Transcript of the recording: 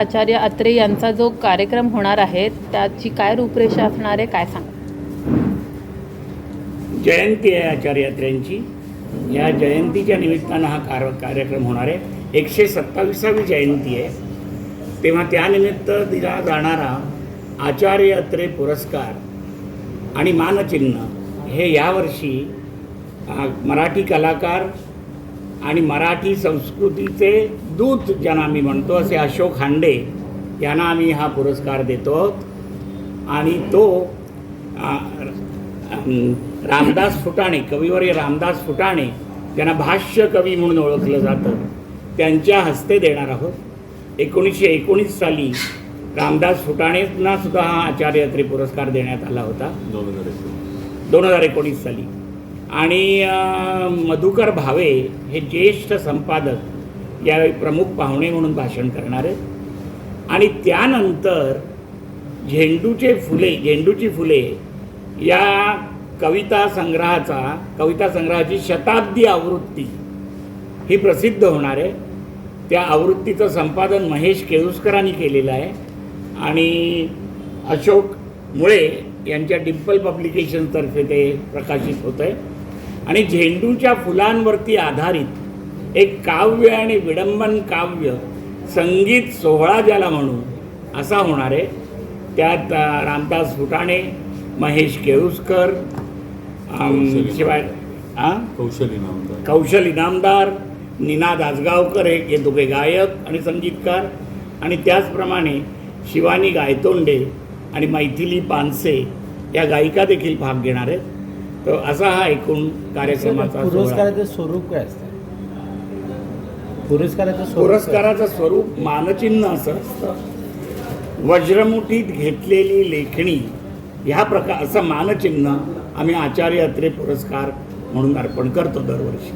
आचार्य अत्रे यांचा जो कार्यक्रम होणार आहे त्याची काय रूपरेषा असणार आहे काय सांग? जयंती आहे आचार्य अत्रेंची या जयंतीच्या निमित्तानं हा कार कार्यक्रम होणार आहे. एकशे सत्तावीसावी जयंती आहे. तेव्हा त्यानिमित्त दिला जाणारा आचार्य अत्रे पुरस्कार आणि मानचिन्ह हे यावर्षी मराठी कलाकार आणि मराठी संस्कृतीचे दूत ज्यांना आम्ही म्हणतो असे अशोक हांडे यांना आम्ही हा पुरस्कार देतो. आणि तो रामदास फुटाणे कविवर्य रामदास फुटाणे ज्यांना भाष्य कवी म्हणून ओळखलं जातं त्यांच्या हस्ते देणार आहोत. एकोणीसशे एकोणीस साली रामदास फुटाणेंना सुद्धा हा आचार्य अत्रे पुरस्कार देण्यात आला होता. दोन हजार एकोणीस. दोन हजार एकोणीस साली. आणि मधुकर भावे हे ज्येष्ठ संपादक यावेळी प्रमुख पाहुणे म्हणून भाषण करणार आहेत. आणि त्यानंतर झेंडूचे फुले झेंडूची फुले या कविता संग्रहाचा कविता संग्रहाची शताब्दी आवृत्ती ही प्रसिद्ध होणार आहे. त्या आवृत्तीचं संपादन महेश केळुसकरांनी केलेलं आहे. आणि अशोक मुळे यांच्या डिम्पल पब्लिकेशनतर्फे ते प्रकाशित होतं आहे आणि झेंडूच्या फुलांवरती आधारित एक काव्य आणि विडंबन काव्य संगीत सोहळा ज्याला म्हणू असा होणार आहे. त्यात रामदास फुटाणे महेश केळुसकर शिवाय हां कौशल इनामदार कौशल इनामदार निनाद आजगावकर हे हे दोघे गायक आणि संगीतकार. आणि त्याचप्रमाणे शिवानी गायतोंडे आणि मैथिली पानसे या गायिका देखील भाग घेणार आहेत. तर असा हा एकूण कार्यक्रमाचा. पुरस्काराचं स्वरूप काय असतं पुरस्काराचं? पुरस्काराचं स्वरूप मानचिन्ह असं असतं वज्रमुठीत घेतलेली लेखणी ह्या प्रकार असं मानचिन्ह आम्ही आचार्य अत्रे पुरस्कार म्हणून अर्पण करतो दरवर्षी